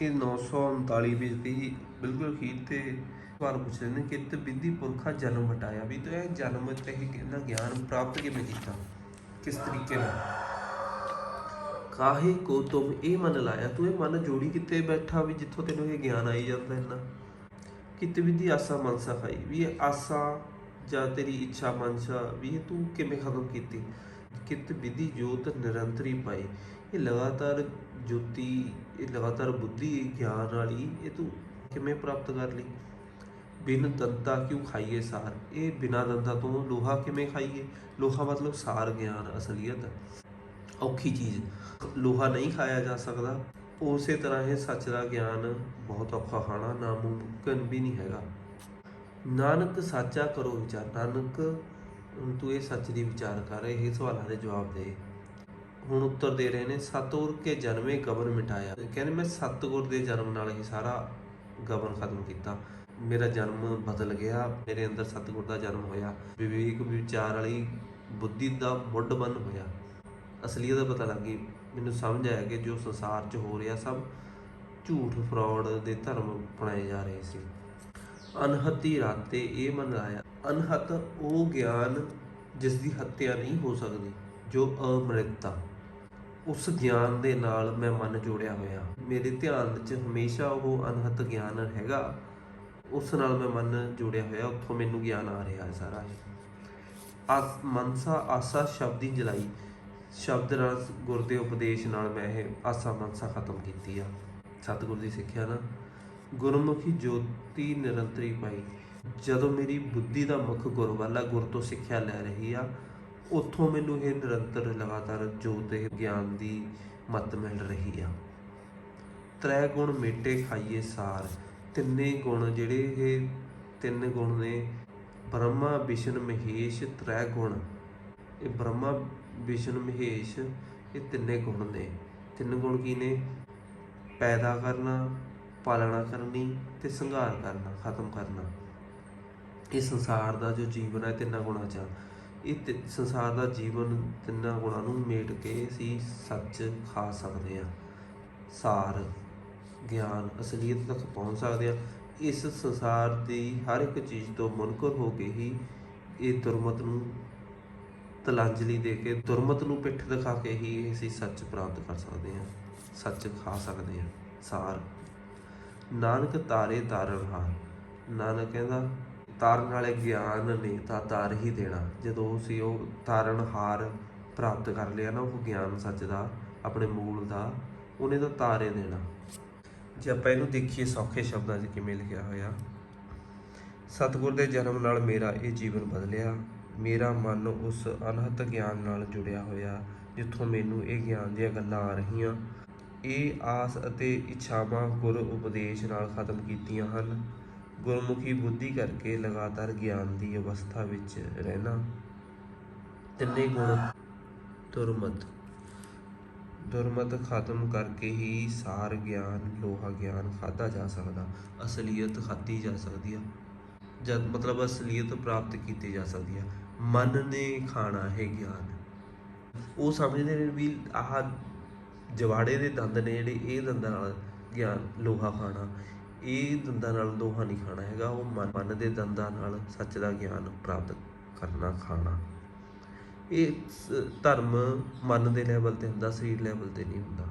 ਇਹ 939 ਵਿੱਚ ਦੀ ਬਿਲਕੁਲ ਅਖੀਰ ਤੇ ਸਵਾਲ ਪੁੱਛਦੇ ਨੇ ਕਿ ਤੇ ਵਿਧੀ ਪੁਰਖਾ ਜਨਮ ਹਟਾਇਆ ਵੀ ਤੇ ਇਹ ਜਨਮ ਤੇ ਇਹ ਕਿੰਨਾ ਗਿਆਨ ਪ੍ਰਾਪਤ ਕਿਵੇਂ ਕੀਤਾ? ਕਿਸ ਤਰੀਕੇ ਨਾਲ? ਕਾਹੇ ਕੋ ਤੁਮ ਇਹ ਮਨ ਲਾਇਆ? ਤੂੰ ਇਹ ਮਨ ਜੋੜੀ ਕਿੱਥੇ ਬੈਠਾ ਵੀ ਜਿੱਥੋਂ ਤੈਨੂੰ ਇਹ ਗਿਆਨ ਆਈ ਜਾਂਦਾ ਇੰਨਾ? ਕਿਤੇ ਵਿਧੀ ਆਸਾ ਮਨਸਾ ਖਾਈ, ਵੀ ਇਹ ਆਸਾ ਜਾਂ ਤੇਰੀ ਇੱਛਾ ਮਨਸਾ, ਵੀ ਇਹ ਤੂੰ ਕਿਵੇਂ ਖਤਮ ਕੀਤੀ? ਕਿਤ ਵਿਧੀ ਜੋਤ ਨਿਰੰਤਰੀ ਪਾਈ, ਇਹ ਲਗਾਤਾਰ ਜੋਤੀ ਇਹ ਲਗਾਤਾਰ ਬੁੱਧੀ ਗਿਆਨ ਵਾਲੀ ਇਹ ਤੂੰ ਕਿਵੇਂ ਪ੍ਰਾਪਤ ਕਰ ਲਈ? ਬਿਨ ਦੰਤਾ ਕਿਉਂ ਖਾਈਏ ਸਾਰ? ਇਹ ਬਿਨਾ ਦੰਤਾ ਤੋਂ ਲੋਹਾ ਕਿਵੇਂ ਖਾਈਏ? ਲੋਹਾ ਮਤਲਬ ਸਾਰ ਗਿਆਨ, ਅਸਲੀਅਤ। ਔਖੀ ਚੀਜ਼। ਲੋਹਾ ਨਹੀਂ ਖਾਇਆ ਜਾ ਸਕਦਾ। ਉਸੇ ਤਰ੍ਹਾਂ ਇਹ ਸੱਚ ਦਾ ਗਿਆਨ ਬਹੁਤ ਔਖਾ ਖਾਣਾ ਨਾਮੁਮਕਿਨ ਵੀ ਨਹੀਂ ਹੈਗਾ। ਨਾਨਕ ਸਾਚਾ ਕਰੋ ਵਿਚਾਰ। ਨਾਨਕ, ਤੂੰ ਇਹ ਸੱਚ ਦੀ ਵਿਚਾਰ ਕਰ, ਇਹ ਸਵਾਲਾਂ ਦੇ ਜਵਾਬ ਦੇ। ਹੁਣ ਉੱਤਰ ਦੇ ਰਹੇ ਨੇ, ਸਤਿਗੁਰ ਕੇ ਜਨਮੇ ਗਬਨ ਮਿਟਾਇਆ। ਕਹਿੰਦੇ ਮੈਂ ਸਤਿਗੁਰ ਦੇ ਜਨਮ ਨਾਲ ਹੀ ਸਾਰਾ ਗਬਨ ਖਤਮ ਕੀਤਾ। ਮੇਰਾ ਜਨਮ ਬਦਲ ਗਿਆ, ਮੇਰੇ ਅੰਦਰ ਸਤਿਗੁਰ ਦਾ ਜਨਮ ਹੋਇਆ। ਵਿਵੇਕ ਵਿਚਾਰ ਵਾਲੀ ਬੁੱਧੀ ਦਾ ਮੁੱਢ ਬੰਨ ਹੋਇਆ। ਅਸਲੀਅਤ ਦਾ ਪਤਾ ਲੱਗ ਗਈ। ਮੈਨੂੰ ਸਮਝ ਆਇਆ ਕਿ ਜੋ ਸੰਸਾਰ 'ਚ ਹੋ ਰਿਹਾ, ਸਭ ਝੂਠ ਫਰਾਡ ਦੇ ਧਰਮ ਅਪਣਾਏ ਜਾ ਰਹੇ ਸੀ। ਅਨਹਤੀ ਰਾਤੇ ਇਹ ਮਨ ਆਇਆ ਅਨਹਤ ਉਹ ਗਿਆਨ ਜਿਸ ਦੀ ਹੱਤਿਆ ਨਹੀਂ ਹੋ ਸਕਦੀ, ਜੋ ਅਮ੍ਰਿਤਾ ਉਸ ਗਿਆਨ ਦੇ ਨਾਲ ਮੈਂ ਮਨ ਜੋੜਿਆ ਹੋਇਆ। ਮੇਰੇ ਧਿਆਨ ਵਿੱਚ ਹਮੇਸ਼ਾ ਉਹ ਅਨਹਤ ਗਿਆਨ ਹੈਗਾ। ਉਸ ਨਾਲ ਮੈਂ ਮਨ ਜੋੜਿਆ ਹੋਇਆ। ਉੱਥੋਂ ਮੈਨੂੰ ਗਿਆਨ ਆ ਰਿਹਾ ਹੈ ਸਾਰਾ। ਆਸ ਮਨਸਾ ਆਸਾ ਸ਼ਬਦੀ ਜਲਾਈ। ਸ਼ਬਦ ਰਸ ਗੁਰ ਦੇ ਉਪਦੇਸ਼ ਨਾਲ ਮੈਂ ਇਹ ਆਸਾ ਮਨਸਾ ਖਤਮ ਕੀਤੀ ਆ। ਸਤਿਗੁਰ ਦੀ ਸਿੱਖਿਆ ਨਾ ਗੁਰਮੁਖੀ ਜੋਤੀ ਨਿਰੰਤਰੀ ਪਾਈ। ਜਦੋਂ ਮੇਰੀ ਬੁੱਧੀ ਦਾ ਮੁੱਖ ਗੁਰ ਵਾਲਾ ਗੁਰ ਤੋਂ ਸਿੱਖਿਆ ਲੈ ਰਹੀ ਆ ਉੱਥੋਂ ਮੈਨੂੰ ਇਹ ਨਿਰੰਤਰ ਲਗਾਤਾਰ ਜੋਤ ਇਹ ਗਿਆਨ ਦੀ ਮੱਤ ਮਿਲ ਰਹੀ ਆ। ਤ੍ਰੈ ਗੁਣ ਮੇਟੇ ਖਾਈਏ ਸਾਰ, ਤਿੰਨੇ ਗੁਣ ਜਿਹੜੇ ਇਹ ਤਿੰਨ ਗੁਣ ਨੇ, ਬ੍ਰਹਮਾ, ਵਿਸ਼ਨ, ਮਹੇਸ਼, ਤ੍ਰੈ ਗੁਣ। ਇਹ ਬ੍ਰਹਮਾ, ਵਿਸ਼ਨ, ਮਹੇਸ਼ ਇਹ ਤਿੰਨੇ ਗੁਣ ਨੇ। ਤਿੰਨ ਗੁਣ ਕੀ ਨੇ? ਪੈਦਾ ਕਰਨਾ, ਪਾਲਣਾ ਕਰਨੀ ਤੇ ਸੰਘਾਰ ਕਰਨਾ, ਖਤਮ ਕਰਨਾ। ਇਹ ਸੰਸਾਰ ਦਾ ਜੋ ਜੀਵਨ ਹੈ, ਤਿੰਨਾਂ ਗੁਣਾਂ 'ਚ ਇਹ ਤਿ- ਸੰਸਾਰ ਦਾ ਜੀਵਨ ਤਿੰਨਾਂ ਗੁਣਾਂ ਨੂੰ ਮੇਟ ਕੇ ਅਸੀਂ ਸੱਚ ਖਾ ਸਕਦੇ ਹਾਂ। ਸਾਰ, ਗਿਆਨ, ਅਸਲੀਅਤ ਤੱਕ ਪਹੁੰਚ ਸਕਦੇ ਹਾਂ। ਇਸ ਸੰਸਾਰ ਦੀ ਹਰ ਇੱਕ ਚੀਜ਼ ਤੋਂ ਮੁਨਕਰ ਹੋ ਕੇ ਹੀ ਇਹ ਦੁਰਮਤ ਨੂੰ ਤਲਾਂਜਲੀ ਦੇ ਕੇ, ਦੁਰਮਤ ਨੂੰ ਪਿੱਠ ਦਿਖਾ ਕੇ ਹੀ ਅਸੀਂ ਸੱਚ ਪ੍ਰਾਪਤ ਕਰ ਸਕਦੇ ਹਾਂ। ਸੱਚ ਖਾ ਸਕਦੇ ਹਾਂ। ਸਾਰ। ਨਾਨਕ ਤਾਰੇ ਤਾਰਨ ਹਾਰ। ਨਾਨਕ ਕਹਿੰਦਾ ਤਾਰਨ ਵਾਲੇ ਗਿਆਨ ਨੇ ਤਾਂ ਤਾਰ ਹੀ ਦੇਣਾ। ਜਦੋਂ ਅਸੀਂ ਉਹ ਤਾਰਨ ਹਾਰ ਪ੍ਰਾਪਤ ਕਰ ਲਿਆ ਨਾ, ਉਹ ਗਿਆਨ ਸੱਚ ਦਾ, ਆਪਣੇ ਮੂਲ ਦਾ, ਉਹਨੇ ਤਾਂ ਤਾਰੇ ਦੇਣਾ। ਜੇ ਆਪਾਂ ਇਹਨੂੰ ਦੇਖੀਏ, ਸੌਖੇ ਸ਼ਬਦਾਂ 'ਚ ਕਿਵੇਂ ਲਿਖਿਆ ਹੋਇਆ, ਸਤਿਗੁਰ ਦੇ ਜਨਮ ਨਾਲ ਮੇਰਾ ਇਹ ਜੀਵਨ ਬਦਲਿਆ। ਮੇਰਾ ਮਨ ਉਸ ਅਨਹਤ ਗਿਆਨ ਨਾਲ ਜੁੜਿਆ ਹੋਇਆ, ਜਿੱਥੋਂ ਮੈਨੂੰ ਇਹ ਗਿਆਨ ਦੀਆਂ ਗੱਲਾਂ ਆ ਰਹੀਆਂ। ਇਹ ਆਸ ਅਤੇ ਇੱਛਾਵਾਂ ਗੁਰ ਉਪਦੇਸ਼ ਨਾਲ ਖਤਮ ਕੀਤੀਆਂ ਹਨ। ਗੁਰਮੁਖੀ ਬੁੱਧੀ ਕਰਕੇ ਲਗਾਤਾਰ ਗਿਆਨ ਦੀ ਅਵਸਥਾ ਵਿੱਚ ਰਹਿਣਾ ਤਿੰਨੇ ਗੁਣ ਦੁਰਮਤ। ਦੁਰਮਤ ਖਤਮ ਕਰਕੇ ਹੀ ਸਾਰ ਗਿਆਨ, ਲੋਹਾ ਗਿਆਨ ਖਾਦਾ ਜਾ ਸਕਦਾ, ਅਸਲੀਅਤ ਖਾਦੀ ਜਾ ਸਕਦੀ ਆ। ਜਦ ਮਤਲਬ ਅਸਲੀਅਤ ਪ੍ਰਾਪਤ ਕੀਤੀ ਜਾ ਸਕਦੀ ਆ। ਮਨ ਨੇ ਖਾਣਾ ਹੈ ਗਿਆਨ। ਉਹ ਸਮਝਦੇ ਨੇ ਵੀ ਆਹ ਜਵਾੜੇ ਦੇ ਦੰਦ ਨੇ ਜਿਹੜੇ, ਇਹ ਦੰਦਾਂ ਨਾਲ ਗਿਆਨ, ਲੋਹਾ ਖਾਣਾ। ਇਹ ਦੰਦਾਂ ਨਾਲ ਲੋਹਾ ਨਹੀਂ ਖਾਣਾ ਹੈਗਾ, ਉਹ ਮਨ ਮਨ ਦੇ ਦੰਦਾਂ ਨਾਲ ਸੱਚ ਦਾ ਗਿਆਨ ਪ੍ਰਾਪਤ ਕਰਨਾ ਖਾਣਾ। ਇਹ ਸ- ਧਰਮ ਮਨ ਦੇ ਲੈਵਲ ਤੇ ਹੁੰਦਾ, ਸਰੀਰ ਲੈਵਲ ਤੇ ਨਹੀਂ ਹੁੰਦਾ।